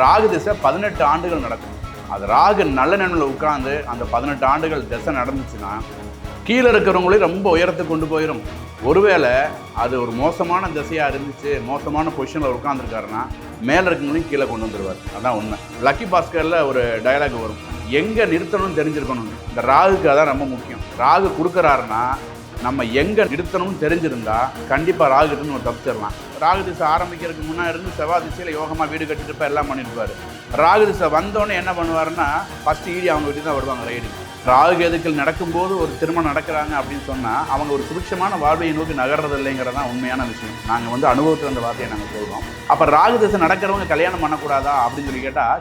ராகு திசை பதினெட்டு ஆண்டுகள் நடக்கும். அது ராகு நல்ல நிலைமையில் உட்கார்ந்து அந்த பதினெட்டு ஆண்டுகள் திசை நடந்துச்சுன்னா கீழே இருக்கிறவங்களையும் ரொம்ப உயரத்தை கொண்டு போயிடும் ஒருவேளை அது ஒரு மோசமான திசையாக இருந்துச்சு மோசமான பொசிஷனில் உட்காந்துருக்காருன்னா மேலே இருக்கவங்களையும் கீழே கொண்டு வந்துடுவார் அதான் உண்மை. லக்கி பாஸ்கரில் ஒரு டயலாக் வரும். எங்கே நிறுத்தணும்னு தெரிஞ்சிருக்கணும் இந்த ராகுக்கு அதான் ரொம்ப முக்கியம். ராகு கொடுக்குறாருன்னா நம்ம எங்கே நிறுத்தணும்னு தெரிஞ்சிருந்தா கண்டிப்பாக ராகுகிட்ட ஒரு தப்பிச்சிடலாம் ராகு திசை ஆரம்பிக்கிறதுக்கு முன்னாடி இருந்து செவ்வாய் திசையில் யோகமாக வீடு கட்டிட்டு எல்லாம் பண்ணிருப்பாரு. ராகு திசை வந்தோடனே என்ன பண்ணுவாருன்னா ஃபர்ஸ்ட் ஈடி அவங்க வீட்டுக்கு தான் வருவாங்க ரைடு. ராகு கேதுக்கள் நடக்கும்போது ஒரு திருமணம் நடக்கிறாங்க அப்படின்னு சொன்னால் அவங்க ஒரு சுபிட்சமான வாழ்வையை நோக்கி நகர்றது இல்லைங்கிறது தான் உண்மையான விஷயம். நாங்கள் வந்து அனுபவத்தில் அந்த வார்த்தையை நாங்கள் சொல்கிறோம் அப்போ ராகு திசை நடக்கிறவங்க கல்யாணம் பண்ணக்கூடாதா அப்படின்னு சொல்லி கேட்டால்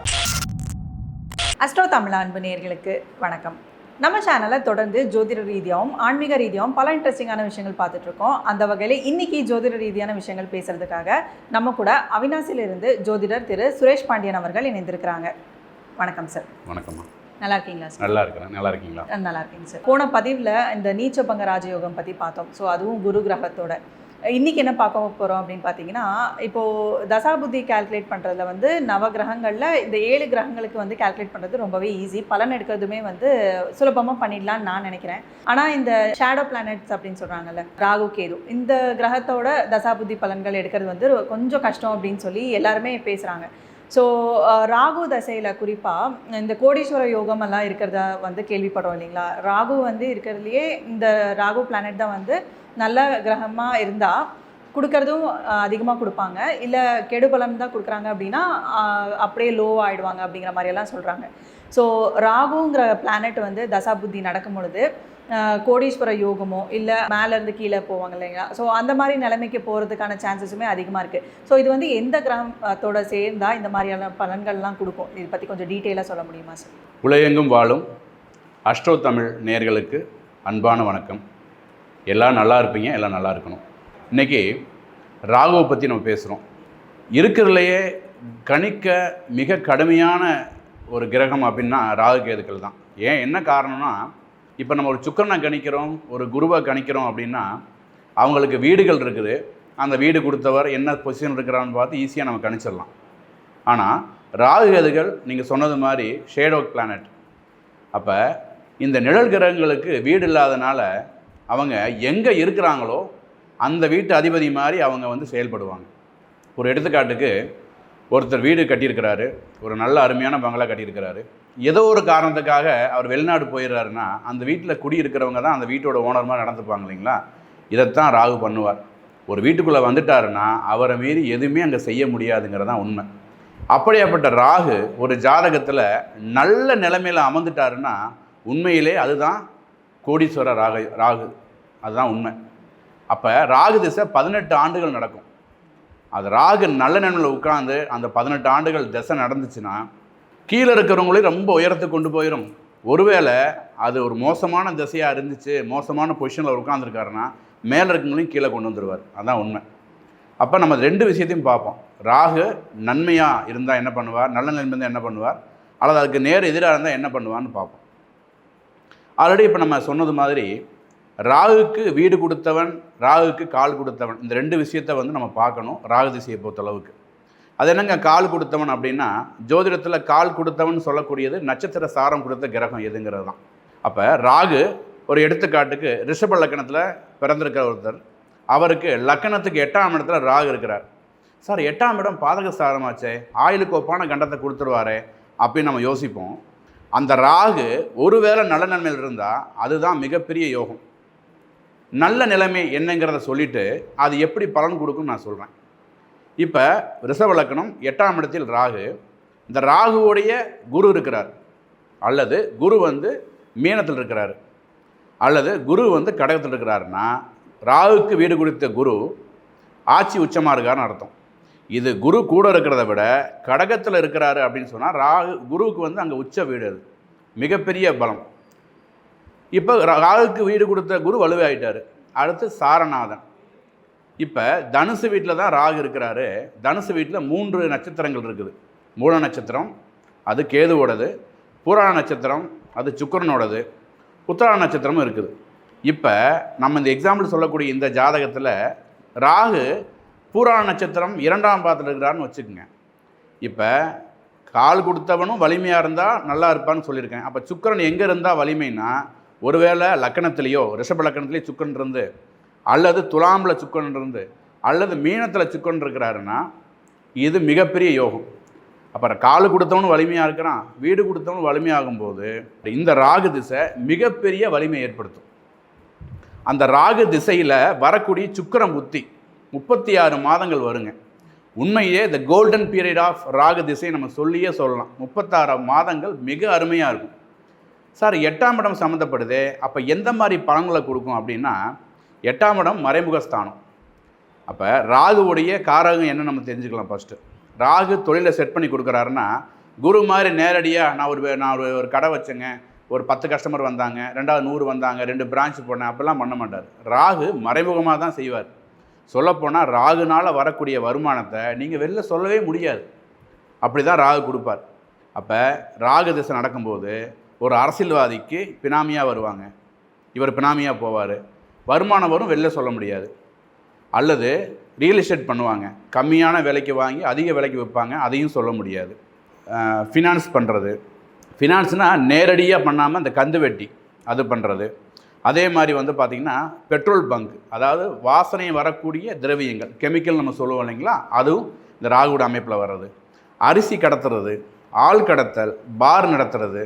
அஸ்ட்ரோ தமிழ் அன்பு நேர்களுக்கு வணக்கம். நம்ம சேனலை தொடர்ந்து ஜோதிட ரீதியாகவும் ஆன்மீக ரீதியாகவும் பல இன்ட்ரெஸ்டிங்கான விஷயங்கள் பார்த்துட்டு இருக்கோம் அந்த வகையில் இன்னைக்கு ஜோதிட ரீதியான விஷயங்கள் பேசுறதுக்காக நம்ம கூட அவினாசியிலிருந்து ஜோதிடர் திரு சுரேஷ் பாண்டியன் அவர்கள் இணைந்திருக்கிறாங்க. வணக்கம் சார் வணக்கம்மா. நல்லா இருக்கீங்களா சார் நல்லா இருக்கிறேன். நல்லா இருக்கீங்களா? நல்லா இருக்கீங்க சார் போன பதிவில் இந்த நீச்சபங்க ராஜயோகம் பற்றி பார்த்தோம். ஸோ அதுவும் குரு கிரகத்தோட. இன்றைக்கி என்ன பார்க்க போகிறோம் அப்படின்னு பார்த்தீங்கன்னா இப்போது தசாபுத்தி கால்குலேட் பண்ணுறதுல வந்து நவ கிரகங்களில் இந்த ஏழு கிரகங்களுக்கு வந்து கால்குலேட் பண்ணுறது ரொம்பவே ஈஸி பலன் எடுக்கிறதுமே வந்து சுலபமாக பண்ணிடலான்னு நான் நினைக்கிறேன். ஆனால் இந்த ஷேடோ பிளானட்ஸ் அப்படின்னு சொல்கிறாங்கல்ல ராகு கேது இந்த கிரகத்தோட தசாபுத்தி பலன்கள் எடுக்கிறது வந்து கொஞ்சம் கஷ்டம் அப்படின்னு சொல்லி எல்லாருமே பேசுகிறாங்க ஸோ uh, ராகு தசையில் குறிப்பாக இந்த கோடீஸ்வர யோகம் எல்லாம் இருக்கிறதா வந்து கேள்விப்படுறோம் இல்லைங்களா? ராகு வந்து இருக்கிறதுலையே இந்த ராகு பிளானட் தான் வந்து நல்ல கிரகமாக இருந்தால் கொடுக்கறதும் அதிகமாக கொடுப்பாங்க. இல்லை கெடுபலம் தான் கொடுக்குறாங்க அப்படின்னா அப்படியே லோ ஆகிடுவாங்க அப்படிங்கிற மாதிரியெல்லாம் சொல்கிறாங்க ஸோ ராகுங்கிற பிளானட் வந்து தசாபுத்தி நடக்கும் பொழுது கோடீஸ்வர யோகமோ இல்லை மேலேருந்து கீழே போவாங்க இல்லைங்களா? ஸோ அந்த மாதிரி நிலைமைக்கு போகிறதுக்கான சான்சஸுமே அதிகமாக இருக்குது ஸோ இது வந்து எந்த கிரகத்தோட சேர்ந்தால் இந்த மாதிரியான பலன்கள்லாம் கொடுக்கும்? இதை பற்றி கொஞ்சம் டீட்டெயிலாக சொல்ல முடியுமா சார் உலகெங்கும் வாழும் அஷ்டோ தமிழ் நேர்களுக்கு அன்பான வணக்கம். எல்லாம் நல்லா இருப்பீங்க எல்லாம் நல்லா இருக்கணும். இன்றைக்கி ராகுவை பற்றி நம்ம பேசுகிறோம் இருக்கிறதுலையே கணிக்க மிக கடுமையான ஒரு கிரகம் அப்படின்னா ராகு கேதுக்கள் தான். ஏன்? என்ன காரணம்னா இப்போ நம்ம ஒரு சுக்கரனை கணிக்கிறோம் ஒரு குருவை கணிக்கிறோம் அப்படின்னா அவங்களுக்கு வீடுகள் இருக்குது. அந்த வீடு கொடுத்தவர் என்ன பொசிஷன் இருக்கிறான்னு பார்த்து ஈஸியாக நம்ம கணிச்சிடலாம். ஆனால் ராகுகதுகள் நீங்கள் சொன்னது மாதிரி ஷேடோ பிளானட் அப்போ இந்த நிழல் கிரகங்களுக்கு வீடு இல்லாதனால அவங்க எங்கே இருக்கிறாங்களோ அந்த வீட்டு அதிபதி மாதிரி அவங்க வந்து செயல்படுவாங்க. ஒரு எடுத்துக்காட்டுக்கு ஒருத்தர் வீடு கட்டியிருக்கிறாரு ஒரு நல்ல அருமையான பங்களா கட்டியிருக்கிறாரு. ஏதோ ஒரு காரணத்துக்காக அவர் வெளிநாடு போயிடுறாருன்னா அந்த வீட்டில் குடியிருக்கிறவங்க தான் அந்த வீட்டோட ஓனர் மாதிரி நடந்துப்பாங்க இல்லைங்களா? இதைத்தான் ராகு பண்ணுவார். ஒரு வீட்டுக்குள்ளே வந்துட்டாருன்னா அவரை மீறி எதுவுமே அங்கே செய்ய முடியாதுங்கிறதான் உண்மை. அப்படியாப்பட்ட ராகு ஒரு ஜாதகத்தில் நல்ல நிலைமையில் அமர்ந்துட்டாருன்னா உண்மையிலே அதுதான் கோடீஸ்வர ராக ராகு. அதுதான் உண்மை. அப்போ ராகு திசை பதினெட்டு ஆண்டுகள் நடக்கும். அது ராகு நல்ல நிலைமையில் உட்காந்து அந்த பதினெட்டு ஆண்டுகள் திசை நடந்துச்சுன்னா கீழே இருக்கிறவங்களையும் ரொம்ப உயரத்தை கொண்டு போயிடும் ஒருவேளை அது ஒரு மோசமான திசையாக இருந்துச்சு மோசமான பொசிஷனில் உட்காந்துருக்காருன்னா மேலே இருக்கவங்களையும் கீழே கொண்டு வந்துடுவார் அதான் உண்மை. அப்போ நம்ம ரெண்டு விஷயத்தையும் பார்ப்போம். ராகு நன்மையாக இருந்தால் என்ன பண்ணுவார்? நல்ல நிலைமை இருந்தால் என்ன பண்ணுவார்? அல்லது அதுக்கு நேர் எதிராக இருந்தால் என்ன பண்ணுவான்னு பார்ப்போம். ஆல்ரெடி இப்போ நம்ம சொன்னது மாதிரி ராகுக்கு வீடு கொடுத்தவன் ராகுக்கு கால் கொடுத்தவன் இந்த ரெண்டு விஷயத்தை வந்து நம்ம பார்க்கணும் ராகு திசையை பொறுத்தளவுக்கு. அது என்னங்க கால் கொடுத்தவன் அப்படின்னா ஜோதிடத்தில் கால் கொடுத்தவன் சொல்லக்கூடியது நட்சத்திர சாரம் கொடுத்த கிரகம் எதுங்கிறது தான் அப்போ ராகு ஒரு எடுத்துக்காட்டுக்கு ரிஷப லக்கணத்தில் பிறந்திருக்கிற ஒருத்தர் அவருக்கு லக்கணத்துக்கு எட்டாம் இடத்துல ராகு இருக்கிறார். சார் எட்டாம் இடம் பாதக சாரமாச்சே ஆயிலுக்கு ஒப்பான கண்டத்தை கொடுத்துருவாரே அப்படின்னு நம்ம யோசிப்போம். அந்த ராகு ஒருவேளை நல்ல நிலைமையில் இருந்தால் அதுதான் மிகப்பெரிய யோகம். நல்ல நிலைமை என்னங்கிறத சொல்லிட்டு அது எப்படி பலன் கொடுக்கும்னு நான் சொல்கிறேன் இப்போ ரிஷவலக்கணம் எட்டாம் இடத்தில் ராகு. இந்த ராகுவுடைய குரு இருக்கிறார். அல்லது குரு வந்து மீனத்தில் இருக்கிறார். அல்லது குரு வந்து கடகத்தில் இருக்கிறாருன்னா ராகுக்கு வீடு கொடுத்த குரு ஆட்சி உச்சமாக இருக்காருன்னு அர்த்தம். இது குரு கூட இருக்கிறத விட கடகத்தில் இருக்கிறாரு அப்படின்னு சொன்னால் ராகு குருவுக்கு வந்து அங்கே உச்ச வீடு அது. மிகப்பெரிய பலம். இப்போ ராகுக்கு வீடு கொடுத்த குரு வலுவாயிட்டார். அடுத்து சாரநாதன். இப்போ தனுசு வீட்டில் தான் ராகு இருக்கிறாரு. தனுசு வீட்டில் மூன்று நட்சத்திரங்கள் இருக்குது. மூல நட்சத்திரம் அது கேதுவோடது. பூராண நட்சத்திரம் அது சுக்கிரனோடது. உத்தராண நட்சத்திரமும் இருக்குது. இப்போ நம்ம இந்த எக்ஸாம்பிள் சொல்லக்கூடிய இந்த ஜாதகத்தில் ராகு பூராண நட்சத்திரம் இரண்டாம் பாதத்தில் இருக்கிறான்னு வச்சுக்கோங்க. இப்போ கால் கொடுத்தவனும் வலிமையாக இருந்தால் நல்லா இருப்பான்னு சொல்லியிருக்கேன். அப்போ சுக்கிரன் எங்கே இருந்தால் வலிமைன்னா ஒருவேளை லக்கணத்துலேயோ ரிஷப லக்கணத்திலேயோ சுக்கரன் இருந்து அல்லது துலாமில் சுக்கன் இருந்து அல்லது மீனத்தில் சுக்கன் இருக்கிறாருன்னா இது மிகப்பெரிய யோகம். அப்புறம் கால் கொடுத்தவனும் வலிமையாக இருக்கிறான் வீடு கொடுத்தவனும் வலிமையாகும்போது இந்த ராகு திசை மிகப்பெரிய வலிமை ஏற்படுத்தும். அந்த ராகு திசையில் வரக்கூடிய சுக்கிரம் புத்தி முப்பத்தி ஆறு மாதங்கள் வருங்க. உண்மையே the golden period of Rahu திசை நம்ம சொல்லியே சொல்லலாம். முப்பத்தாறு மாதங்கள் மிக அருமையாக இருக்கும். சார் எட்டாம் இடம் சம்மந்தப்படுதே. அப்போ எந்த மாதிரி பலன்களை கொடுக்கும் அப்படின்னா எட்டாம் இடம் மறைமுக ஸ்தானம் அப்போ ராகுவுடைய காரகம் என்ன நம்ம தெரிஞ்சுக்கலாம் ஃபஸ்ட்டு ராகு தொழிலை செட் பண்ணி கொடுக்குறாருன்னா குரு மாதிரி நேரடியாக நான் ஒரு நான் ஒரு ஒரு கடை வச்சேங்க ஒரு பத்து கஸ்டமர் வந்தாங்க ரெண்டாவது நூறு வந்தாங்க ரெண்டு பிரான்ச் போனேன் அப்போல்லாம் பண்ண மாட்டார். ராகு மறைமுகமாக தான் செய்வார். சொல்லப்போனால் ராகுனால் வரக்கூடிய வருமானத்தை நீங்கள் வெளில சொல்லவே முடியாது. அப்படி தான் ராகு கொடுப்பார். அப்போ ராகு திசை நடக்கும்போது ஒரு அரசியல்வாதிக்கு பினாமியாக வருவாங்க. இவர் பினாமியாக போவார். வருமானம் வரும் வெளில சொல்ல முடியாது. அல்லது ரியல் எஸ்டேட் பண்ணுவாங்க. கம்மியான விலைக்கு வாங்கி அதிக விலைக்கு விற்பாங்க அதையும் சொல்ல முடியாது. ஃபினான்ஸ் பண்ணுறது ஃபினான்ஸ்னால் நேரடியாக பண்ணாமல் இந்த கந்து வெட்டி அது பண்ணுறது அதே மாதிரி வந்து பார்த்திங்கன்னா பெட்ரோல் பங்க் அதாவது வாசனை வரக்கூடிய திரவியங்கள் கெமிக்கல் நம்ம சொல்லுவோம் இல்லைங்களா? அதுவும் இந்த ராகுட அமைப்பில் வர்றது. அரிசி கடத்துறது ஆள் கடத்தல் பார் நடத்துறது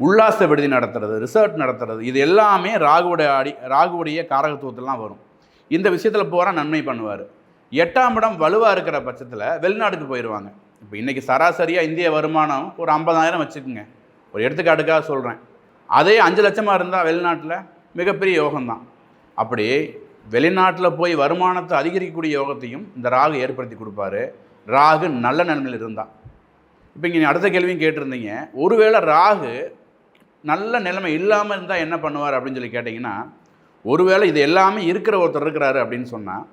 உல்லாச விடுதி நடத்துறது ரிசர்ட் நடத்துறது இது எல்லாமே ராகுவோட அடி ராகுவுடைய காரகத்துவத்திலாம் வரும். இந்த விஷயத்தில் பூரா நன்மை பண்ணுவார். எட்டாம் இடம் வலுவாக இருக்கிற பட்சத்தில் வெளிநாட்டுக்கு போயிடுவாங்க இப்போ இன்றைக்கி சராசரியாக இந்திய வருமானம் ஒரு ஐம்பதாயிரம் வச்சுக்கோங்க. ஒரு எடுத்துக்காட்டுக்காக சொல்கிறேன் அதே அஞ்சு லட்சமாக இருந்தால் வெளிநாட்டில் மிகப்பெரிய யோகம்தான். அப்படி வெளிநாட்டில் போய் வருமானத்தை அதிகரிக்கக்கூடிய யோகத்தையும் இந்த ராகு ஏற்படுத்தி கொடுப்பாரு. ராகு நல்ல நிலைமையில் இருந்தால் இப்போ இங்கே அடுத்த கேள்வியும் கேட்டிருந்தீங்க. ஒருவேளை ராகு நல்ல நிலைமை இல்லாமல் இருந்தால் என்ன பண்ணுவார் அப்படின்னு சொல்லி கேட்டிங்கன்னா ஒருவேளை இது எல்லாமே இருக்கிற ஒருத்தர் இருக்கிறாரு அப்படின்னு சொன்னால்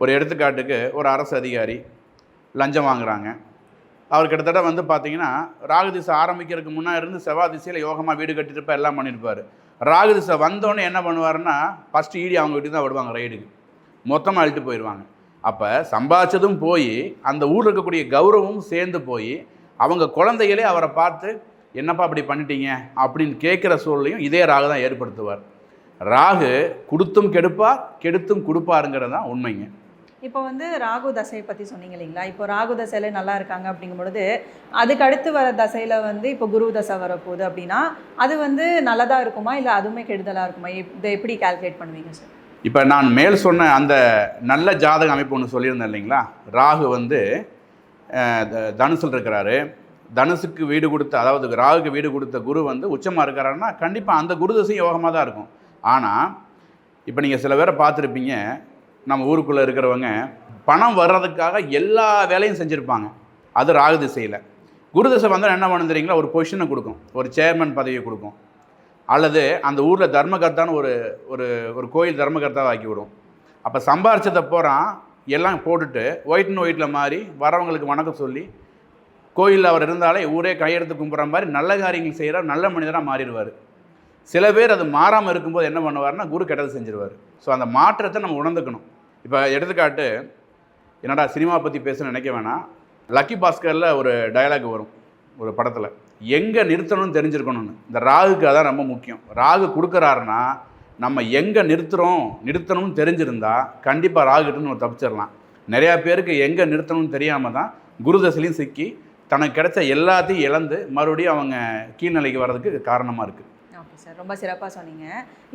ஒரு எடுத்துக்காட்டுக்கு ஒரு அரசு அதிகாரி லஞ்சம் வாங்குறாங்க. அவர் கிட்டத்தட்ட வந்து பார்த்தீங்கன்னா ராகு திசை ஆரம்பிக்கிறதுக்கு முன்னாடி இருந்து செவ்வாய் திசையில் யோகமாக வீடு கட்டிருப்பா எல்லாம் பண்ணியிருப்பார் ராகு திசை வந்தோடனே என்ன பண்ணுவார்னா ஃபஸ்ட்டு ஈடி அவங்க வீட்டுக்கு தான் விடுவாங்க ரைடுக்கு மொத்தமாக அழுட்டு போயிடுவாங்க அப்போ சம்பாதிச்சதும் போய் அந்த ஊரில் இருக்கக்கூடிய கௌரவமும் சேர்ந்து போய் அவங்க குழந்தைகளே அவரை பார்த்து என்னப்பா அப்படி பண்ணிட்டீங்க? அப்படின்னு கேட்குற சூழலையும் இதே ராகு தான் ஏற்படுத்துவார். ராகு கொடுத்தும் கெடுப்பார் கெடுத்தும் கொடுப்பாருங்கிறது தான் உண்மைங்க. இப்போ வந்து ராகு தசையை பற்றி சொன்னீங்க இல்லைங்களா? இப்போ ராகு தசையில நல்லா இருக்காங்க அப்படிங்கும் பொழுது அதுக்கு அடுத்து வர தசையில் வந்து இப்போ குரு தசை வரப்போகுது அப்படின்னா அது வந்து நல்லதாக இருக்குமா? இல்லை அதுவுமே கெடுதலாக இருக்குமா? இதை எப்படி கால்குலேட் பண்ணுவீங்க சார் இப்போ நான் மேல் சொன்ன அந்த நல்ல ஜாதக அமைப்பு ஒன்று சொல்லியிருந்தேன் இல்லைங்களா? ராகு வந்து தனுசில் இருக்கிறாரு. தனுசுக்கு வீடு கொடுத்த அதாவது ராகுக்கு வீடு கொடுத்த குரு வந்து உச்சமாக இருக்கிறாருன்னா கண்டிப்பாக அந்த குரு தசையும் யோகமாக தான் இருக்கும். ஆனால் இப்போ நீங்கள் சில பேரை பார்த்துருப்பீங்க நம்ம ஊருக்குள்ளே இருக்கிறவங்க பணம் வர்றதுக்காக எல்லா வேலையும் செஞ்சுருப்பாங்க. அது ராகு திசையில். குரு திசை வந்தால் என்ன பண்ணுறீங்களா ஒரு பொசிஷனை கொடுக்கும். ஒரு சேர்மன் பதவியை கொடுக்கும். அல்லது அந்த ஊரில் தர்மகர்த்தான்னு ஒரு ஒரு ஒரு கோயில் தர்மகர்த்தாவை ஆக்கி விடும். அப்போ சம்பாரிச்சதை போகிறான் எல்லாம் போட்டுட்டு ஒயிட் அண்ட் ஒயிட்டில் மாறி வரவங்களுக்கு வணக்கம் சொல்லி கோயிலில் அவர் இருந்தாலே ஊரே கையெடுத்து கும்பிட்ற மாதிரி நல்ல காரியங்கள் செய்கிற நல்ல மனிதராக மாறிடுவார். சில பேர் அது மாறாமல் இருக்கும்போது என்ன பண்ணுவார்னா குரு கெட்டது செஞ்சிருவார். ஸோ அந்த மாற்றத்தை நம்ம உணர்ந்துக்கணும். இப்போ எடுத்துக்காட்டு என்னடா சினிமா பற்றி பேச நினைக்க வேணாம். லக்கி பாஸ்கரில் ஒரு டயலாக் வரும் ஒரு படத்தில். எங்கே நிறுத்தணும்னு தெரிஞ்சிருக்கணும்னு. இந்த ராகுக்கு அதான் ரொம்ப முக்கியம். ராகு கொடுக்குறாருன்னா நம்ம எங்கே நிறுத்துகிறோம் நிறுத்தணும்னு தெரிஞ்சிருந்தா கண்டிப்பாக ராகுகிட்ட நம்ம தப்பிச்சிடலாம் நிறையா பேருக்கு எங்கே நிறுத்தணும்னு தெரியாமல் தான் குருதசிலையும் சிக்கி தனக்கு கிடைச்ச எல்லாத்தையும் இழந்து மறுபடியும் அவங்க கீழ்நிலைக்கு வர்றதுக்கு காரணமாக இருக்குது ஓகே சார் ரொம்ப சிறப்பாக சொன்னீங்க.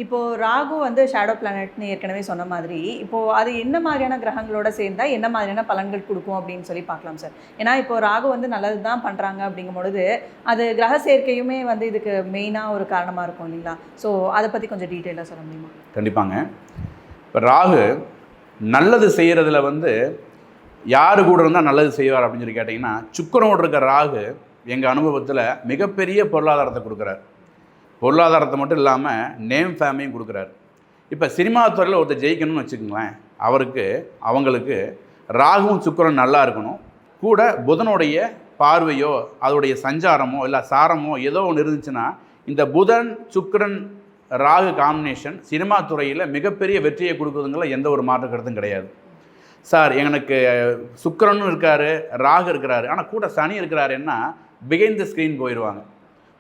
இப்போது ராகு வந்து ஷேடோ பிளானட்னு ஏற்கனவே சொன்ன மாதிரி இப்போது அது என்ன மாதிரியான கிரகங்களோட சேர்ந்தா என்ன மாதிரியான பலன்கள் கொடுக்கும் அப்படின்னு சொல்லி பார்க்கலாம் சார். ஏன்னா இப்போ ராகு வந்து நல்லது தான் பண்ணுறாங்க அப்படிங்கும் பொழுது அது கிரக சேர்க்கையுமே வந்து இதுக்கு மெயினாக ஒரு காரணமாக இருக்கும் இல்லைங்களா? ஸோ அதை பற்றி கொஞ்சம் டீட்டெயிலாக சொல்ல முடியுமா? கண்டிப்பாங்க. இப்போ ராகு நல்லது செய்கிறதுல வந்து யார் கூட இருந்தால் நல்லது செய்வார் அப்படின்னு சொல்லி கேட்டிங்கன்னா சுக்கரனோடு இருக்கிற ராகு எங்கள் அனுபவத்தில் மிகப்பெரிய பொருளாதாரத்தை கொடுக்குறார். பொருளாதாரத்தை மட்டும் இல்லாமல் நேம் ஃபேமையும் கொடுக்குறாரு. இப்போ சினிமா துறையில் ஒருத்தர் ஜெயிக்கணும்னு வச்சுக்கோங்களேன் அவருக்கு அவங்களுக்கு ராகுவும் சுக்கிரன் நல்லா இருக்கணும். கூட புதனுடைய பார்வையோ அதோடைய சஞ்சாரமோ இல்லை சாரமோ ஏதோ ஒன்று இருந்துச்சுன்னா இந்த புதன் சுக்கரன் ராகு காம்பினேஷன் சினிமா துறையில் மிகப்பெரிய வெற்றியை கொடுக்குறதுங்கள எந்த ஒரு மாற்று கருத்தும் கிடையாது. சார் எனக்கு சுக்கரனும் இருக்கார் ராகு இருக்கிறாரு. ஆனால் கூட சனி இருக்கிறாருன்னா பிகைண்ட் த ஸ்க்ரீன் போயிடுவாங்க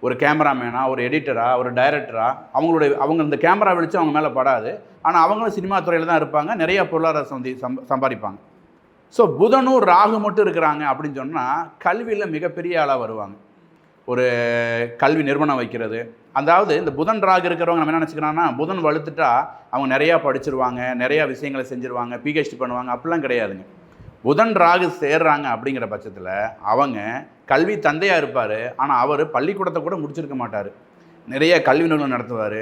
ஒரு கேமராமேனா ஒரு எடிட்டரா ஒரு டைரக்டரா அவங்களுடைய அவங்க இந்த கேமரா வெளிச்சு அவங்க மேலே படாது. ஆனால் அவங்களும் சினிமா துறையில் தான் இருப்பாங்க. நிறைய பொருளாதார சந்தி சம்பாதிப்பாங்க. ஸோ புதனும் ராகு மட்டும் இருக்கிறாங்க அப்படின்னு சொன்னால் கல்வியில் மிகப்பெரிய ஆளாக வருவாங்க. ஒரு கல்வி நிறுவனம் வைக்கிறது. அதாவது இந்த புதன் ராகு இருக்கிறவங்க நம்ம என்ன நினச்சிக்கிறாங்கன்னா புதன் வலுத்துட்டா அவங்க நிறையா படிச்சிருவாங்க நிறையா விஷயங்களை செஞ்சுருவாங்க பிஹெச்டி பண்ணுவாங்க அப்படிலாம் கிடையாதுங்க. புதன் ராகு சேர்றாங்க அப்படிங்கிற பட்சத்தில் அவங்க கல்வி தந்தையாக இருப்பார். ஆனால் அவர் பள்ளிக்கூடத்தை கூட முடிச்சிருக்க மாட்டார். நிறைய கல்வி நிறுவனம் நடத்துவார்.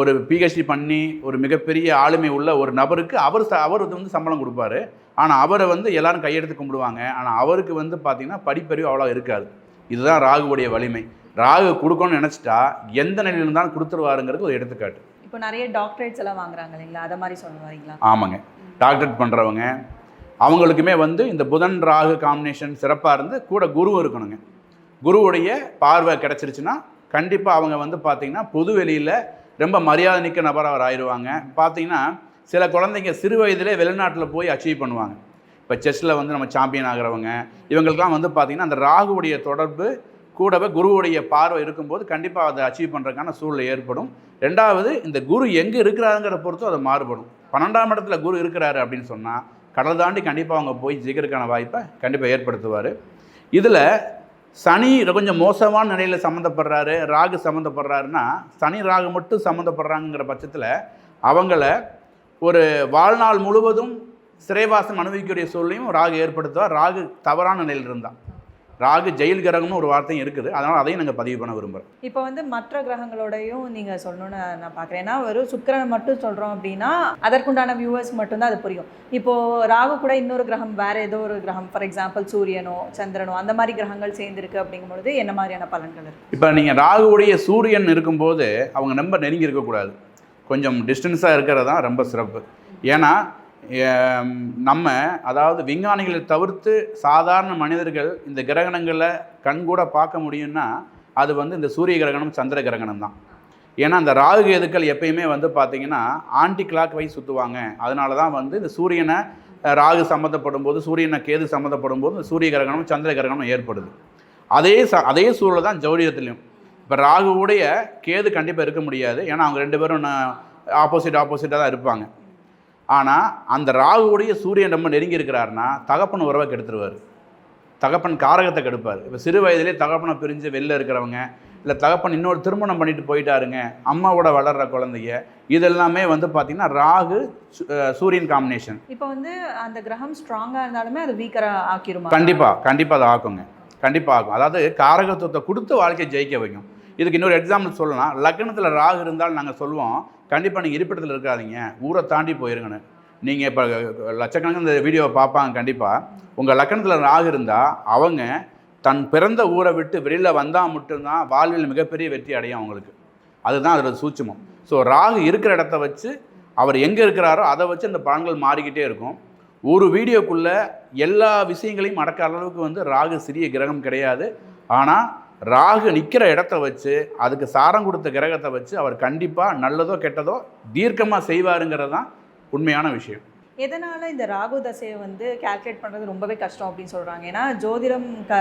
ஒரு பிஹெச்டி பண்ணி ஒரு மிகப்பெரிய ஆளுமை உள்ள ஒரு நபருக்கு அவர் ச அவர் வந்து சம்பளம் கொடுப்பாரு. ஆனால் அவரை வந்து எல்லாரும் கையெடுத்து கும்பிடுவாங்க. ஆனால் அவருக்கு வந்து பார்த்திங்கன்னா படிப்பறிவு அவ்வளோ இருக்காது. இதுதான் ராகுவுடைய வலிமை. ராகு கொடுக்கணும்னு நினச்சிட்டா எந்த நிலையில இருந்தாலும் கொடுத்துருவாருங்கிறது ஒரு எடுத்துக்காட்டு. இப்போ நிறைய டாக்டரேட்ஸ் எல்லாம் வாங்குறாங்க இல்லைங்களா? அதை மாதிரி சொல்ல வரீங்களா? ஆமாங்க. டாக்டரேட் பண்ணுறவங்க அவங்களுக்குமே வந்து இந்த புதன் ராகு காம்பினேஷன் சிறப்பாக இருந்து கூட குரு இருக்கணுங்க. குருவுடைய பார்வை கிடச்சிருச்சுன்னா கண்டிப்பாக அவங்க வந்து பார்த்திங்கன்னா பொது வெளியில் ரொம்ப மரியாதை நிற்க நபர் அவர் ஆயிடுவாங்க. பார்த்தீங்கன்னா சில குழந்தைங்க சிறு வயதிலே வெளிநாட்டில் போய் அச்சீவ் பண்ணுவாங்க. இப்போ செஸ்ஸில் வந்து நம்ம சாம்பியன் ஆகிறவங்க இவங்களுக்கெல்லாம் வந்து பார்த்திங்கன்னா அந்த ராகுவுடைய தொடர்பு கூடவே குருவுடைய பார்வை இருக்கும்போது கண்டிப்பாக அதை அச்சீவ் பண்ணுறதுக்கான சூழ்நிலை ஏற்படும். ரெண்டாவது இந்த குரு எங்கே இருக்கிறாருங்கிற பொறுத்தும் அது மாறுபடும். பன்னெண்டாம் இடத்துல குரு இருக்கிறாரு அப்படின்னு சொன்னால் கடல் தாண்டி கண்டிப்பாக அவங்க போய் ஜெயிக்கிறதுக்கான வாய்ப்பை கண்டிப்பாக ஏற்படுத்துவார். இதில் சனி கொஞ்சம் மோசமான நிலையில் சம்மந்தப்படுறாரு ராகு சம்மந்தப்படுறாருன்னா சனி ராகு மட்டும் சம்மந்தப்படுறாங்கிற பட்சத்தில் அவங்கள ஒரு வாழ்நாள் முழுவதும் சிறைவாசம் அனுபவிக்கக்கூடிய சூழ்நிலையும் ராகு ஏற்படுத்துவார் ராகு தவறான நிலையில் இருந்தால் ராகு ஜெயில் கிரகம்னு ஒரு வார்த்தையும் இருக்குது. அதனால் அதையும் நாங்கள் பதிவு பண்ண விரும்புகிறோம் இப்போ வந்து மற்ற கிரகங்களோடையும் நீங்கள் சொல்லணும்னு நான் பார்க்குறேன் ஏன்னா வெறும் சுக்கிரனை மட்டும் சொல்கிறோம் அப்படின்னா அதற்குண்டான வியூவர்ஸ் மட்டும்தான் அது புரியும். இப்போது ராகு கூட இன்னொரு கிரகம் வேறு ஏதோ ஒரு கிரகம். ஃபார் எக்ஸாம்பிள் சூரியனோ சந்திரனோ அந்த மாதிரி கிரகங்கள் சேர்ந்துருக்கு அப்படிங்கும்பொழுது என்ன மாதிரியான பலன்கள் இருக்கு? இப்போ நீங்கள் ராகுவுடைய சூரியன் இருக்கும்போது அவங்க ரொம்ப நெருங்கி இருக்கக்கூடாது. கொஞ்சம் டிஸ்டன்ஸாக இருக்கிறது தான் ரொம்ப சிறப்பு. ஏன்னா நம்ம அதாவது விஞ்ஞானிகளை தவிர்த்து சாதாரண மனிதர்கள் இந்த கிரகணங்களை கண்கூட பார்க்க முடியும்னா அது வந்து இந்த சூரிய கிரகணம் சந்திர கிரகணம் தான். ஏன்னா அந்த ராகு கேதுக்கள் எப்பயுமே வந்து பார்த்திங்கன்னா ஆன்டி கிளாக் வைஸ் சுற்றுவாங்க அதனால தான் வந்து இந்த சூரியனை ராகு சம்மந்தப்படும் போது சூரியனை கேது சம்மந்தப்படும் போது இந்த சூரிய கிரகணம் சந்திர கிரகணம் ஏற்படுது. அதே ச அதே சூழல் தான் ஜோதிடத்துலையும் இப்போ ராகுவுடைய கேது கண்டிப்பாக இருக்க முடியாது. ஏன்னா அவங்க ரெண்டு பேரும் ஆப்போசிட் ஆப்போசிட்டாக தான் இருப்பாங்க. ஆனால் அந்த ராகுவுடைய சூரியன் ரொம்ப நெருங்கி இருக்கிறாருன்னா தகப்பன் உறவை கெடுத்துருவார். தகப்பன் காரகத்தை கெடுப்பார். இப்போ சிறு வயதிலே தகப்பனை பிரிஞ்சு வெளில இருக்கிறவங்க இல்லை தகப்பன் இன்னொரு திருமணம் பண்ணிட்டு போயிட்டாருங்க அம்மாவோட வளர்கிற குழந்தைங்க இதெல்லாமே வந்து பார்த்திங்கன்னா ராகு சூரியன் காம்பினேஷன் இப்போ வந்து அந்த கிரகம் ஸ்ட்ராங்காக இருந்தாலுமே அது வீக்கராக ஆக்கிருமா? கண்டிப்பாக கண்டிப்பாக அதை ஆக்குங்க. கண்டிப்பாக ஆக்கும். அதாவது காரகத்துவத்தை கொடுத்து வாழ்க்கையை ஜெயிக்க வைக்கும். இதுக்கு இன்னொரு எக்ஸாம்பிள் சொல்லலாம். லக்னத்தில் ராகு இருந்தால் நாங்கள் சொல்லுவோம் கண்டிப்பாக நீங்கள் இருப்பிடத்தில் இருக்காதீங்க. ஊரை தாண்டி போயிருங்கன்னு. நீங்கள் இப்போ லட்சக்கணக்கான இந்த வீடியோவை பார்ப்பாங்க கண்டிப்பாக உங்கள் லக்கணத்தில் ராகு இருந்தால் அவங்க தன் பிறந்த ஊரை விட்டு வெளியில் வந்தால் மட்டும்தான் வாழ்வில் மிகப்பெரிய வெற்றி அடையும் அவங்களுக்கு. அதுதான் அதோட சூட்சுமம். ஸோ ராகு இருக்கிற இடத்த வச்சு அவர் எங்கே இருக்கிறாரோ அதை வச்சு அந்த பலன்கள் மாறிக்கிட்டே இருக்கும். ஒரு வீடியோக்குள்ளே எல்லா விஷயங்களையும் அடக்க அளவுக்கு வந்து ராகு சிறிய கிரகம் கிடையாது. ஆனால் ராகு நிற்கிற இடத்த வச்சு அதுக்கு சாரம் கொடுத்த கிரகத்தை வச்சு அவர் கண்டிப்பாக நல்லதோ கெட்டதோ தீர்க்கமாக செய்வாருங்கிறது தான் உண்மையான விஷயம். எதனால இந்த ராகு தசையை வந்து கால்குலேட் பண்ணுறது ரொம்பவே கஷ்டம் அப்படின்னு சொல்கிறாங்க ஏன்னா ஜோதிடம் க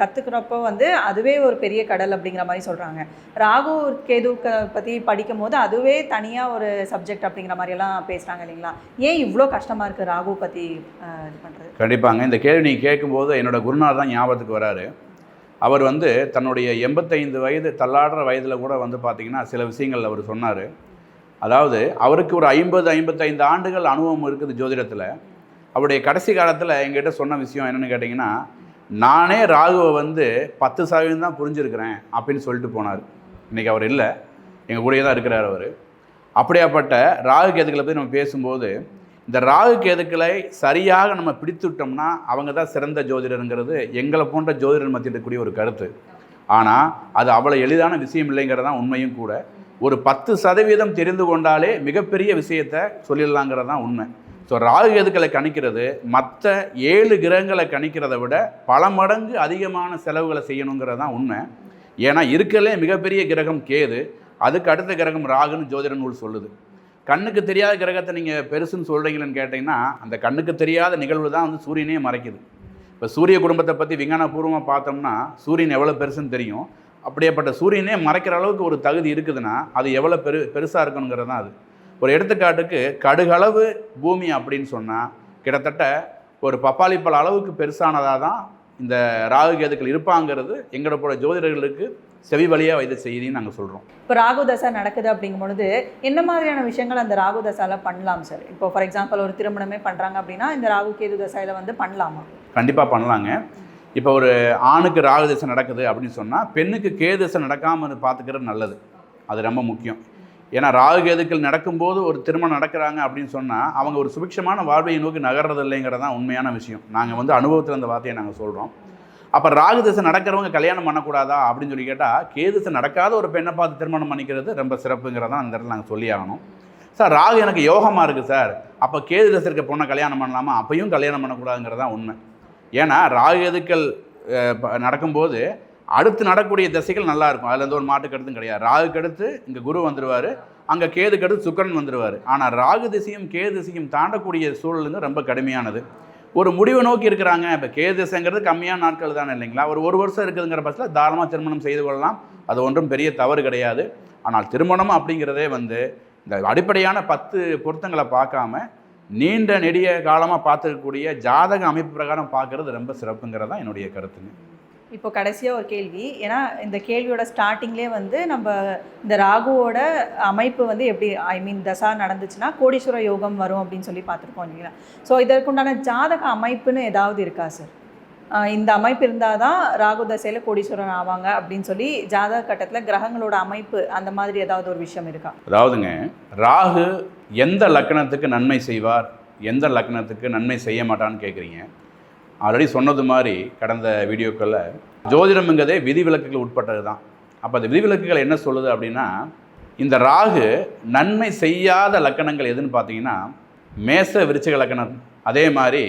கற்றுக்கிறப்போ வந்து அதுவே ஒரு பெரிய கடல் அப்படிங்கிற மாதிரி சொல்கிறாங்க ராகு கேது பற்றி படிக்கும் போது அதுவே தனியாக ஒரு சப்ஜெக்ட் அப்படிங்கிற மாதிரியெல்லாம் பேசுகிறாங்க இல்லைங்களா? ஏன் இவ்வளோ கஷ்டமாக இருக்குது ராகு பற்றி இது பண்ணுறது கண்டிப்பாங்க. இந்த கேள்வி நீங்கள் கேட்கும்போது என்னோட குருநாதர் தான் ஞாபகத்துக்கு வராரு. அவர் வந்து தன்னுடைய எண்பத்தைந்து வயது தள்ளாடுற வயதில் கூட வந்து பார்த்திங்கன்னா சில விஷயங்கள் அவர் சொன்னார். அதாவது அவருக்கு ஒரு ஐம்பது ஐம்பத்தைந்து ஆண்டுகள் அனுபவம் இருக்குது ஜோதிடத்தில். அவருடைய கடைசி காலத்தில் எங்கிட்ட சொன்ன விஷயம் என்னென்னு கேட்டிங்கன்னா நானே ராகுவை வந்து பத்து சதவீதம் தான் புரிஞ்சிருக்கிறேன் அப்படின்னு சொல்லிட்டு போனார். இன்றைக்கி அவர் இல்லை. எங்கள் கூடயே தான் இருக்கிறார் அவர். அப்படியாப்பட்ட ராகு கேதுகளை பற்றி நம்ம பேசும்போது இந்த ராகு கேதுக்களை சரியாக நம்ம பிடித்துட்டோம்னா அவங்க தான் சிறந்த ஜோதிடருங்கிறது எங்களை போன்ற ஜோதிடர் மத்தியில் இருக்கக்கூடிய ஒரு கருத்து. ஆனால் அது அவ்வளோ எளிதான விஷயம் இல்லைங்கிறது தான் உண்மையும் கூட. ஒரு பத்து சதவீதம் தெரிந்து கொண்டாலே மிகப்பெரிய விஷயத்தை சொல்லிடலாங்கிறது தான் உண்மை. ஸோ ராகு கேதுக்களை கணிக்கிறது மற்ற ஏழு கிரகங்களை கணிக்கிறதை விட பல மடங்கு அதிகமான செலவுகளை செய்யணுங்கிறது தான் உண்மை. ஏன்னா இருக்கலே மிகப்பெரிய கிரகம் கேது. அதுக்கு அடுத்த கிரகம் ராகுன்னு ஜோதிட நூல் சொல்லுது. கண்ணுக்கு தெரியாத கிரகத்தை நீங்கள் பெருசுன்னு சொல்கிறீங்களேன்னு கேட்டிங்கன்னா அந்த கண்ணுக்கு தெரியாத நிகழ்வு தான் வந்து சூரியனே மறைக்குது. இப்போ சூரிய குடும்பத்தை பற்றி விஞ்ஞானபூர்வமாக பார்த்தோம்னா சூரியன் எவ்வளோ பெருசுன்னு தெரியும். அப்படியேப்பட்ட சூரியனே மறைக்கிற அளவுக்கு ஒரு தகுதி இருக்குதுன்னா அது எவ்வளோ பெரு பெருசாக இருக்கணுங்கிறது தான் அது. ஒரு எடுத்துக்காட்டுக்கு கடுகளவு பூமி அப்படின்னு சொன்னால் கிட்டத்தட்ட ஒரு பப்பாளி பழ அளவுக்கு பெருசானதாக தான் இந்த ராகு கேதுக்கள் இருப்பாங்கிறது எங்களோட ஜோதிடர்களுக்கு செவி வழியாக வைத்த செய்தின்னு நாங்கள் சொல்கிறோம் இப்போ ராகு தசை நடக்குது அப்படிங்கும் பொழுது என்ன மாதிரியான விஷயங்கள் அந்த ராகு தசால பண்ணலாம் சார் இப்போ ஃபார் எக்ஸாம்பிள் ஒரு திருமணமே பண்றாங்க அப்படின்னா இந்த ராகு கேது தசையில வந்து பண்ணலாமா? கண்டிப்பாக பண்ணலாங்க. இப்போ ஒரு ஆணுக்கு ராகு தசை நடக்குது அப்படின்னு சொன்னால் பெண்ணுக்கு கேது தசை நடக்காமல் பார்த்துக்கிறது நல்லது. அது ரொம்ப முக்கியம். ஏன்னா ராகு கேதுக்கள் நடக்கும்போது ஒரு திருமணம் நடக்கிறாங்க அப்படின்னு சொன்னால் அவங்க ஒரு சுபிக்ஷமான வாழ்வையை நோக்கி நகர்றது இல்லைங்கிறது தான் உண்மையான விஷயம். நாங்கள் வந்து அனுபவத்தில் அந்த வார்த்தையை நாங்கள் சொல்கிறோம் அப்போ ராகு தசை நடக்கிறவங்க கல்யாணம் பண்ணக்கூடாதா அப்படின்னு சொல்லி கேட்டால் கேதுசை நடக்காத ஒரு பெண்ணை பார்த்து திருமணம் பண்ணிக்கிறது ரொம்ப சிறப்புங்கிறதான் அந்த இடத்துல நாங்கள் சொல்லி ஆகணும். சார் ராகு எனக்கு யோகமாக இருக்குது சார். அப்போ கேது திசை இருக்க பொண்ணை கல்யாணம் பண்ணலாமா? அப்பையும் கல்யாணம் பண்ணக்கூடாதுங்கிறது தான் உண்மை. ஏன்னா ராகு எதுக்கள் நடக்கும்போது அடுத்து நடக்கூடிய திசைகள் நல்லா இருக்கும். அதில் எந்த ஒரு மாட்டு கருத்தும் கிடையாது. ராகுக்கு அடுத்து இங்கே குரு வந்துடுவார் அங்கே கேதுக்கு அடுத்து சுக்கரன் வந்துடுவார் ஆனால் ராகு திசையும் கேது திசையும் தாண்டக்கூடிய சூழலுங்க ரொம்ப கடுமையானது. ஒரு முடிவை நோக்கி இருக்கிறாங்க. இப்போ கேது திசைங்கிறது கம்மியான நாட்கள் தானே இல்லைங்களா? ஒரு ஒரு வருஷம் இருக்குதுங்கிற பட்சத்தில் தாராளமாக திருமணம் செய்து கொள்ளலாம். அது ஒன்றும் பெரிய தவறு கிடையாது. ஆனால் திருமணம் அப்படிங்கிறதே வந்து இந்த அடிப்படையான பத்து பொருத்தங்களை பார்க்காம நீண்ட நெடிய காலமாக பார்த்துக்கக்கூடிய ஜாதக அமைப்பு பிரகாரம் பார்க்கறது ரொம்ப சிறப்புங்கிறது தான் என்னுடைய கருத்துங்க. இப்போ கடைசியாக ஒரு கேள்வி. ஏன்னா இந்த கேள்வியோட ஸ்டார்டிங்லேயே வந்து நம்ம இந்த ராகுவோட அமைப்பு வந்து எப்படி ஐ மீன் தசா நடந்துச்சுன்னா கோடீஸ்வர யோகம் வரும் அப்படின்னு சொல்லி பார்த்துருக்கோம் இல்லைங்களா? ஸோ இதற்குண்டான ஜாதக அமைப்புன்னு ஏதாவது இருக்கா சார் இந்த அமைப்பு இருந்தால் தான் ராகு தசையில் கோடீஸ்வரன் ஆவாங்க அப்படின்னு சொல்லி ஜாதக கட்டத்தில் கிரகங்களோட அமைப்பு அந்த மாதிரி ஏதாவது ஒரு விஷயம் இருக்கா? அதாவதுங்க ராகு எந்த லக்கணத்துக்கு நன்மை செய்வார் எந்த லக்கணத்துக்கு நன்மை செய்ய மாட்டான்னு கேட்குறீங்க ஆல்ரெடி சொன்னது மாதிரி கடந்த வீடியோக்களில் ஜோதிடம்ங்கிறதே விதிவிலக்குகள் உட்பட்டது தான். அப்போ அந்த விதிவிலக்குகள் என்ன சொல்லுது அப்படின்னா இந்த ராகு நன்மை செய்யாத லக்கணங்கள் எதுன்னு பார்த்தீங்கன்னா மேச விருச்சிக லக்கணம் அதே மாதிரி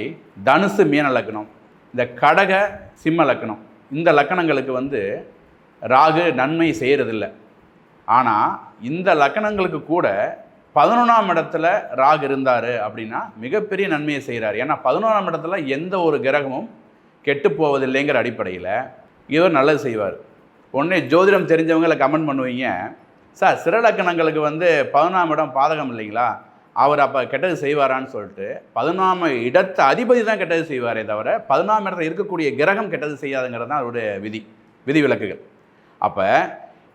தனுசு மீன லக்கணம் இந்த கடக சிம்ம லக்கணம் இந்த லக்கணங்களுக்கு வந்து ராகு நன்மை செய்கிறதில்ல ஆனால் இந்த லக்கணங்களுக்கு கூட பதினொன்றாம் இடத்துல ராகு இருந்தார் அப்படின்னா மிகப்பெரிய நன்மையை செய்கிறார் ஏன்னா பதினொன்றாம் இடத்துல எந்த ஒரு கிரகமும் கெட்டு போவதில்லைங்கிற அடிப்படையில் இவர் நல்லது செய்வார். உடனே ஜோதிடம் தெரிஞ்சவங்களை கமெண்ட் பண்ணுவீங்க சார் சிறலக்கணங்களுக்கு வந்து பதினொன்றாம் இடம் பாதகம் இல்லைங்களா? அவர் அப்போ கெட்டது செய்வாரான்னு சொல்லிட்டு பதினொன்றாம் இடத்த அதிபதி தான் கெட்டது செய்வாரே தவிர பதினொன்றாம் இடத்துல இருக்கக்கூடிய கிரகம் கெட்டது செய்யாதுங்கிறது தான் அவருடைய விதி விதிவிலக்குகள். அப்போ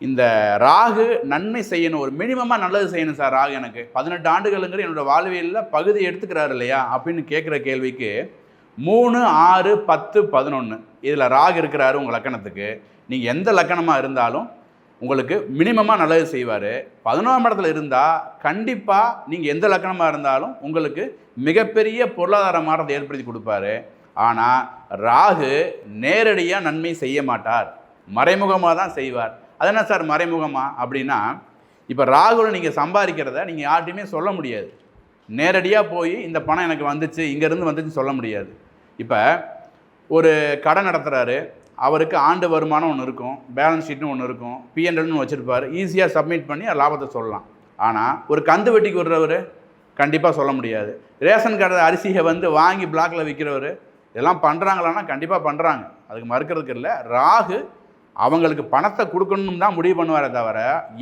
இந்த ராகு நன்மை செய்யணும் ஒரு மினிமமாக நல்லது செய்யணும் சார் ராகு எனக்கு. பதினெட்டு ஆண்டுகளுங்கிற என்னோட வாழ்வியலில் பகுதி எடுத்துக்கிறாரு இல்லையா? அப்படின்னு கேட்குற கேள்விக்கு மூணு ஆறு பத்து பதினொன்று இதில் ராகு இருக்கிறாரு உங்கள் லக்கணத்துக்கு. நீங்கள் எந்த லக்கணமாக இருந்தாலும் உங்களுக்கு மினிமமாக நல்லது செய்வார். பதினோராம் இடத்துல இருந்தால் கண்டிப்பாக நீங்கள் எந்த லக்கணமாக இருந்தாலும் உங்களுக்கு மிகப்பெரிய பொருளாதார மாற்றத்தை ஏற்படுத்தி கொடுப்பாரு. ஆனால் ராகு நேரடியாக நன்மை செய்ய மாட்டார். மறைமுகமாக தான் செய்வார். அது என்ன சார் மறைமுகமாக அப்படின்னா இப்போ ராகுல் நீங்கள் சம்பாதிக்கிறத நீங்கள் யார்ட்டையுமே சொல்ல முடியாது. நேரடியாக போய் இந்த பணம் எனக்கு வந்துச்சு இங்கேருந்து வந்துச்சுன்னு சொல்ல முடியாது. இப்போ ஒரு கடை நடத்துகிறாரு அவருக்கு ஆண்டு வருமானம் ஒன்று இருக்கும் பேலன்ஸ் ஷீட்னு ஒன்று இருக்கும் பிஎன்எல்னு வச்சுருப்பார் ஈஸியாக சப்மிட் பண்ணி அது லாபத்தை சொல்லலாம். ஆனால் ஒரு கந்து வெட்டிக்கு விடுறவர் கண்டிப்பாக சொல்ல முடியாது. ரேஷன் கடை அரிசியை வந்து வாங்கி பிளாக்கில் விற்கிறவர் இதெல்லாம் பண்ணுறாங்களான்னா கண்டிப்பாக பண்ணுறாங்க அதுக்கு மறுக்கிறதுக்கு இல்லை ராகு அவங்களுக்கு பணத்தை கொடுக்கணும்னு தான் முடிவு பண்ணுவாரே தவிர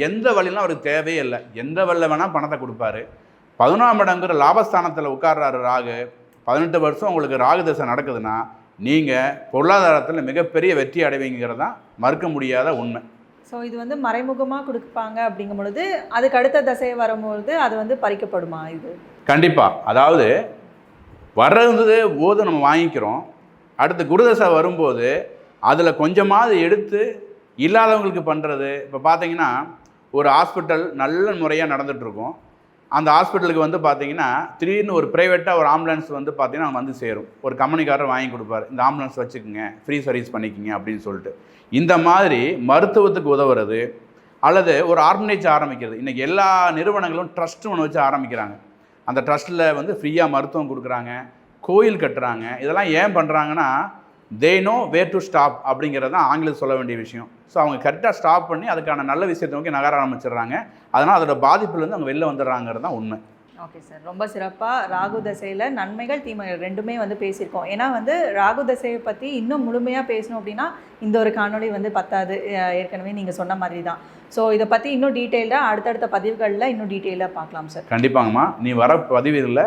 எந்த வழியிலும் அவருக்கு தேவையே இல்லை. எந்த வழியில் வேணால் பணத்தை கொடுப்பாரு. பதினொன்றாம் இடங்கிற லாபஸ்தானத்தில் உட்கார்றாரு ராகு. பதினெட்டு வருஷம் உங்களுக்கு ராகு தசை நடக்குதுன்னா நீங்கள் பொருளாதாரத்தில் மிகப்பெரிய வெற்றி அடைவீங்கிறது தான் மறுக்க முடியாத உண்மை. ஸோ இது வந்து மறைமுகமாக கொடுப்பாங்க அப்படிங்கும் பொழுது அதுக்கு அடுத்த தசை வரும்பொழுது அது வந்து பறிக்கப்படுமா இது? கண்டிப்பாக அதாவது வர்றது போது நம்ம வாங்கிக்கிறோம். அடுத்து குருதசை வரும்போது அதில் கொஞ்சமாவது எடுத்து இல்லாதவங்களுக்கு பண்ணுறது இப்போ பார்த்தீங்கன்னா ஒரு ஹாஸ்பிட்டல் நல்ல முறையாக நடந்துகிட்ருக்கும் அந்த ஹாஸ்பிட்டலுக்கு வந்து பார்த்தீங்கன்னா திடீர்னு ஒரு ப்ரைவேட்டாக ஒரு ஆம்புலன்ஸ் வந்து பார்த்தீங்கன்னா வந்து சேரும். ஒரு கம்பெனிக்காரர் வாங்கி கொடுப்பாரு. இந்த ஆம்புலன்ஸ் வச்சுக்கோங்க ஃப்ரீ சர்வீஸ் பண்ணிக்கோங்க அப்படின்னு சொல்லிட்டு. இந்த மாதிரி மருத்துவத்துக்கு உதவுறது அல்லது ஒரு ஆர்கனைஸ் ஆரம்பிக்கிறது. இன்றைக்கி எல்லா நிறுவனங்களும் ட்ரஸ்ட் ஒன்று வச்சு ஆரம்பிக்கிறாங்க. அந்த ட்ரஸ்ட்டில் வந்து ஃப்ரீயாக மருத்துவம் கொடுக்குறாங்க கோயில் கட்டுறாங்க. இதெல்லாம் ஏன் பண்ணுறாங்கன்னா they know where to stop அப்படிங்கிறது தான் ஆங்கிலம் சொல்ல வேண்டிய விஷயம். ஸோ அவங்க கரெக்டாக ஸ்டாப் பண்ணி அதுக்கான நல்ல விஷயத்தை நோக்கி நகர ஆரம்பிச்சிடுறாங்க. அதனால் அதோட பாதிப்புலேருந்து அவங்க வெளில வந்துடுறாங்கிறது தான் உண்மை. ஓகே சார் ரொம்ப சிறப்பாக ராகு தசையில் நன்மைகள் தீமைகள் ரெண்டுமே வந்து பேசியிருக்கோம். ஏன்னா வந்து ராகு தசையை பற்றி இன்னும் முழுமையாக பேசணும் அப்படின்னா இந்த ஒரு காணொளி வந்து பத்தாது. ஏற்கனவே நீங்கள் சொன்ன மாதிரி தான். ஸோ இதை பற்றி இன்னும் டீட்டெயில்டாக அடுத்தடுத்த பதிவுகளில் இன்னும் டீட்டெயிலாக பார்க்கலாம் சார் கண்டிப்பாங்கம்மா. நீ வர பதிவில்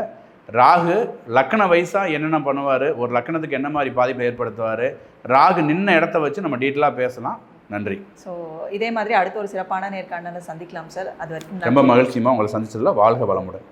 ராகு லக்கண வயசாக என்னென்ன பண்ணுவார் ஒரு லக்கணத்துக்கு என்ன மாதிரி பாதிப்பை ஏற்படுத்துவார் ராகு நின்ன இடத்த வச்சு நம்ம டீட்டெயிலாக பேசலாம். நன்றி. ஸோ இதே மாதிரி அடுத்த ஒரு சிறப்பான நேர்காணலை சந்திக்கலாம் சார் அது வரைக்கும் ரொம்ப நன்றி. மகிழ்ச்சியமாக உங்களை சந்திச்சதில் வாழ்க வளமுடன்.